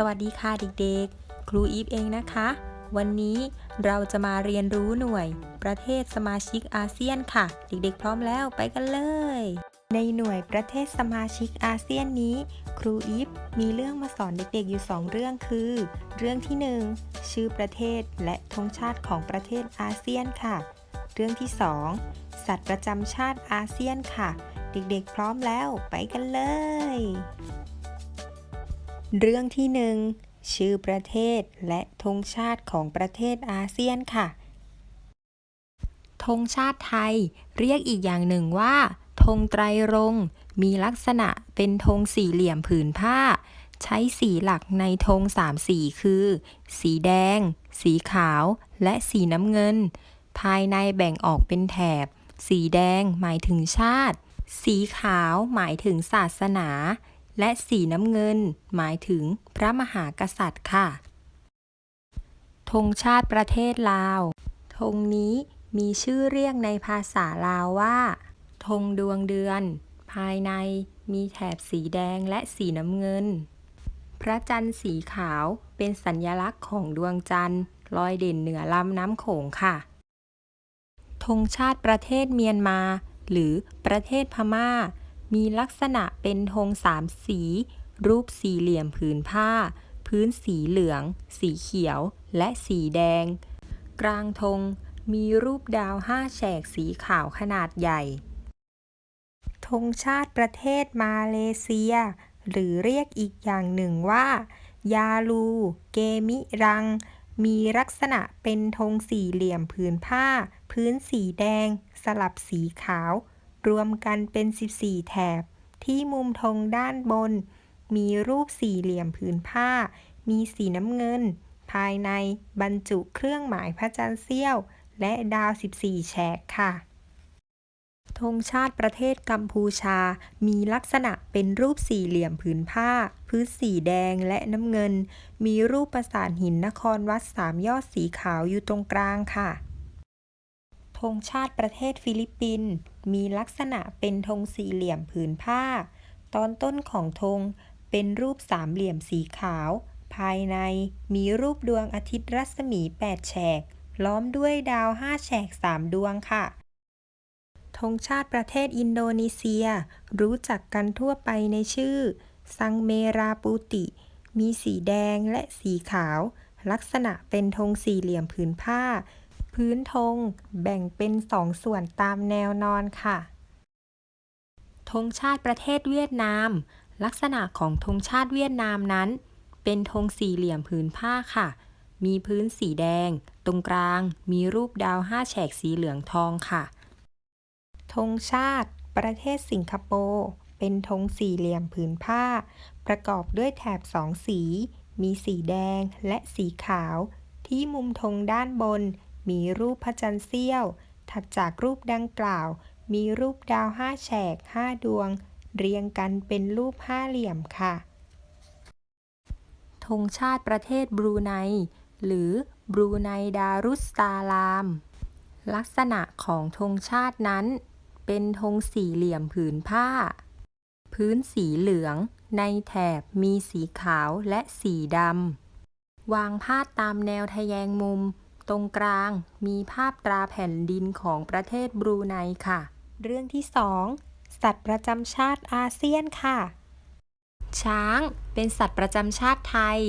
สวัสดีค่ะเด็กๆ ครูอีฟเองนะคะ วันนี้เราจะมาเรียนรู้หน่วย ประเทศสมาชิกอาเซียนค่ะ เด็กๆ พร้อมแล้วไปกันเลย ในหน่วยประเทศสมาชิกอาเซียนนี้ ครูอีฟมีเรื่องมาสอนเด็กๆอยู่ 2 เรื่องคือ เรื่องที่ 1 ชื่อประเทศและธงชาติของประเทศอาเซียนค่ะ เรื่องที่ 2 สัตว์ประจำชาติอาเซียนค่ะ เด็กๆ พร้อมแล้วไปกันเลย เรื่องที่หนึ่งชื่อประเทศและธงชาติของประเทศอาเซียนค่ะธงชาติไทย เรียกอีกอย่างหนึ่งว่าธงไตรรงมีลักษณะเป็นธงสี่เหลี่ยมผืนผ้า ใช้สีหลักในธงสามสีคือ สีแดง สีขาว และสีน้ำเงิน ภายในแบ่งออกเป็นแถบ สีแดงหมายถึงชาติ สีขาวหมายถึงศาสนา และสีน้ำเงิน หมายถึงพระมหากษัตริย์ค่ะ ธงชาติประเทศลาว ธงนี้มีชื่อเรียกในภาษาลาวว่า ธงดวงเดือน ภายในมีแถบสีแดงและสีน้ำเงิน พระจันทร์สีขาวเป็นสัญลักษณ์ของดวงจันทร์ลอยเด่นเหนือลำน้ำโขงค่ะ ธงชาติประเทศเมียนมา หรือประเทศพม่า มีลักษณะเป็นธงสามสี รูปสี่เหลี่ยมผืนผ้า พื้นสีเหลือง สีเขียว และสีแดง กลางธงมีรูปดาวห้าแฉกสีขาวขนาดใหญ่ธงชาติประเทศมาเลเซีย หรือเรียกอีกอย่างหนึ่งว่า ยาลู เกมิรัง มีลักษณะเป็นธงสี่เหลี่ยมผืนผ้า พื้นสีแดง สลับสีขาว รวมกันเป็น 14 แถบ ที่มุมธงด้านบน มีรูปสี่เหลี่ยมผืนผ้า มีสีน้ำเงิน ภายในบรรจุเครื่องหมายพระจันทร์เสี้ยว และดาว 14 แฉกค่ะธงชาติประเทศกัมพูชา มีลักษณะเป็นรูปสี่เหลี่ยมผืนผ้า พื้นสีแดงและน้ำเงิน มีรูปปราสาทหินนครวัดสามยอดสีขาวอยู่ตรงกลางค่ะ ธงชาติประเทศฟิลิปปินส์มีลักษณะเป็นธงสี่เหลี่ยมผืนผ้า ตอนต้นของธงเป็นรูปสามเหลี่ยมสีขาว ภายในมีรูปดวงอาทิตย์รัศมี 8 แฉก ล้อมด้วยดาว 5 แฉก 3 ดวงค่ะธงชาติประเทศอินโดนีเซีย รู้จักกันทั่วไปในชื่อ ซังเมราปูติ มีสีแดงและสีขาว ลักษณะเป็นธงสี่เหลี่ยมผืนผ้า พื้นธงแบ่งเป็นสองส่วนตามแนวนอนค่ะธงชาติประเทศเวียดนาม ลักษณะของธงชาติเวียดนามนั้น เป็นธงสี่เหลี่ยมผืนผ้าค่ะ มีพื้นสีแดง ตรงกลางมีรูปดาวห้าแฉกสีเหลืองทองค่ะธงชาติ ประเทศสิงคโปร์เป็นธงสี่เหลี่ยมผืนผ้า ประกอบด้วยแถบสองสี มีสีแดงและสีขาว ที่มุมธงด้านบน มีรูปพระจันทร์เสี้ยว ถัดจากรูปดังกล่าว มีรูปดาวห้าแฉกห้าดวง เรียงกันเป็นรูปห้าเหลี่ยมค่ะ ธงชาติประเทศบรูไน หรือบรูไนดารุสตาลาม ลักษณะของธงชาตินั้น เป็นธงสี่เหลี่ยมผืนผ้า พื้นสีเหลือง ในแถบมีสีขาวและสีดำ วางพาดตามแนวทะแยงมุม ตรงกลางมีภาพตราแผ่นดินของประเทศบรูไนค่ะ เรื่องที่ 2 สัตว์ประจำชาติอาเซียนค่ะ ช้างเป็นสัตว์ประจำชาติไทย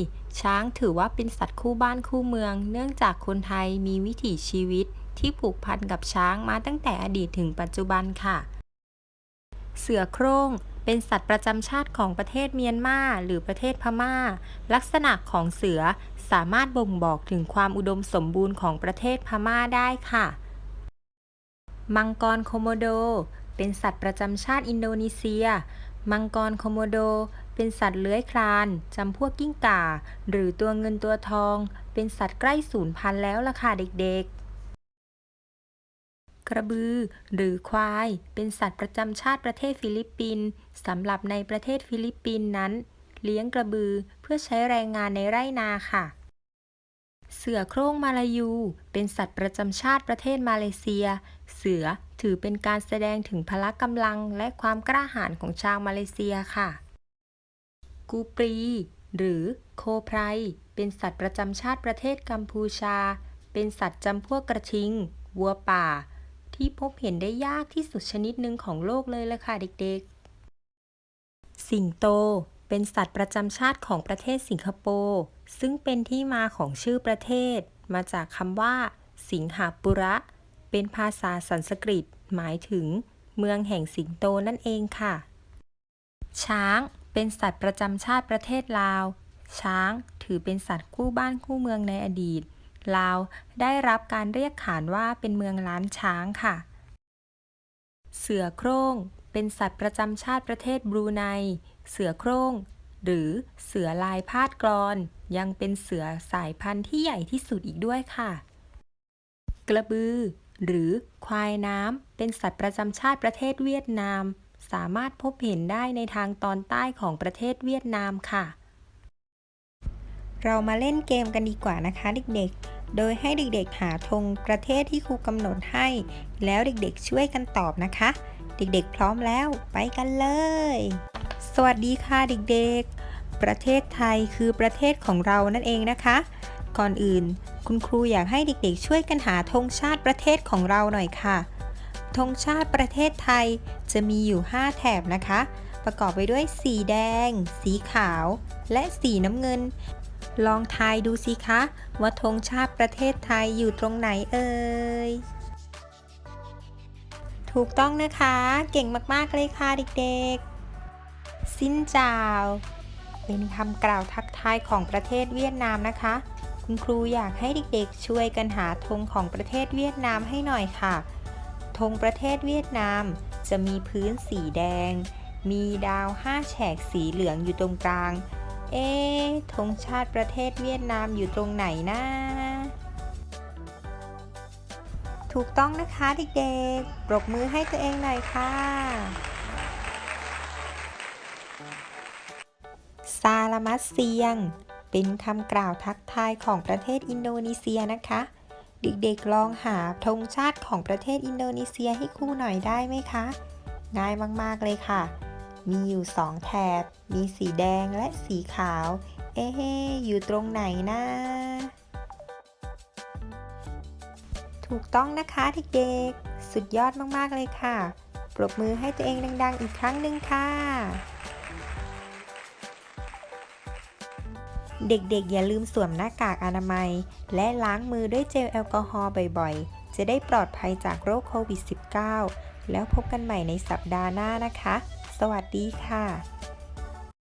ช้างถือว่าเป็นสัตว์คู่บ้านคู่เมือง เนื่องจากคนไทยมีวิถีชีวิตที่ผูกพันกับช้างมาตั้งแต่อดีตถึงปัจจุบันค่ะ เสือโคร่ง เป็นสัตว์ประจำชาติของประเทศเมียนมาหรือประเทศพม่า ลักษณะของเสือสามารถบ่งบอกถึงความอุดมสมบูรณ์ของประเทศพม่าได้ค่ะ มังกรโคโมโด เป็นสัตว์ประจำชาติอินโดนีเซีย มังกรโคโมโด เป็นสัตว์เลื้อยคลานจำพวกกิ้งก่า หรือตัวเงินตัวทอง เป็นสัตว์ใกล้สูญพันธุ์แล้วล่ะค่ะเด็กๆ กระบือ หรือควาย เป็นสัตว์ประจำชาติประเทศฟิลิปปินส์สำหรับในประเทศฟิลิปปินส์นั้น เลี้ยงกระบือเพื่อใช้แรงงานในไร่นาค่ะ เสือโคร่งมาลายู เป็นสัตว์ประจำชาติประเทศมาเลเซีย เสือถือเป็นการแสดงถึงพละกำลังและความกล้าหาญของชาวมาเลเซียค่ะ กูปรี หรือโคไพรเป็นสัตว์ประจำชาติประเทศกัมพูชา เป็นสัตว์จำพวกกระทิง วัวป่า ที่พบเห็นได้ยากที่สุดชนิดหนึ่งของโลกเลยละค่ะเด็กๆ สิงโตเป็นสัตว์ประจำชาติของประเทศสิงคโปร์ซึ่งเป็นที่มาของชื่อประเทศ มาจากคำว่า สิงหาปุระ เป็นภาษาสันสกฤต หมายถึง เมืองแห่งสิงโตนั่นเองค่ะ ช้างเป็นสัตว์ประจำชาติประเทศลาว ช้างถือเป็นสัตว์คู่บ้านคู่เมืองในอดีต ลาวได้รับการเรียกขานว่าเป็นเมืองล้านช้างค่ะ เสือโคร่ง เป็นสัตว์ประจำชาติประเทศบรูไน เสือโคร่ง หรือเสือลายพาดกรอน ยังเป็นเสือสายพันธุ์ที่ใหญ่ที่สุดอีกด้วยค่ะ กระบือ หรือควายน้ำเป็นสัตว์ประจำชาติประเทศเวียดนาม สามารถพบเห็นได้ในทางตอนใต้ของประเทศเวียดนามค่ะ เรามาเล่นเกมกันดีกว่านะคะเด็กๆ โดยให้เด็กๆหาธงประเทศที่ครูกำหนดให้ แล้วเด็กๆช่วยกันตอบนะคะ เด็กๆพร้อมแล้วไปกันเลย สวัสดีค่ะเด็กๆ ประเทศไทยคือประเทศของเรานั่นเองนะคะ ก่อนอื่น คุณครูอยากให้เด็กๆ ช่วยกันหาธงชาติประเทศของเราหน่อยค่ะธงชาติประเทศไทยจะมีอยู่ 5 แถบนะคะ ประกอบไปด้วยสีแดง สีขาว และสีน้ำเงิน ลองทายดูสิคะ ว่าธงชาติประเทศไทยอยู่ตรงไหนเอ่ย ถูกต้องนะคะ เก่งมาก ๆ เลยค่ะเด็กๆ สิ้นจาว เป็นคำกล่าวทักทายของประเทศเวียดนามนะคะ คุณครูอยากให้เด็กๆ ช่วยกันหาธงของประเทศเวียดนามให้หน่อยค่ะ ธงประเทศเวียดนามจะมีพื้นสีแดง มีดาวห้าแฉกสีเหลืองอยู่ตรงกลาง เอ๊ะธงชาติประเทศเวียดนามอยู่ตรงไหนนะ ถูกต้องนะคะเด็กๆ ปรบมือให้ตัวเองหน่อยค่ะซาลามัสเซียง เป็นคำกล่าวทักทายของประเทศอินโดนีเซียนะคะ เด็กๆลองหาธงชาติของประเทศอินโดนีเซียให้ครูหน่อยได้ไหมคะ ง่ายมากๆเลยค่ะ มีอยู่สองแถบ มีสีแดงและสีขาว เอ๊ะอยู่ตรงไหนนะ ถูกต้องนะคะเด็กๆ สุดยอดมากๆเลยค่ะ ปรบมือให้ตัวเองดัง ๆ อีกครั้งหนึ่งค่ะ เด็กๆ อย่าลืมสวมหน้ากากอนามัย และล้างมือด้วยเจลแอลกอฮอล์บ่อยๆ จะได้ปลอดภัยจากโรคโควิด -19 แล้วพบกันใหม่ในสัปดาห์หน้านะคะ สวัสดีค่ะ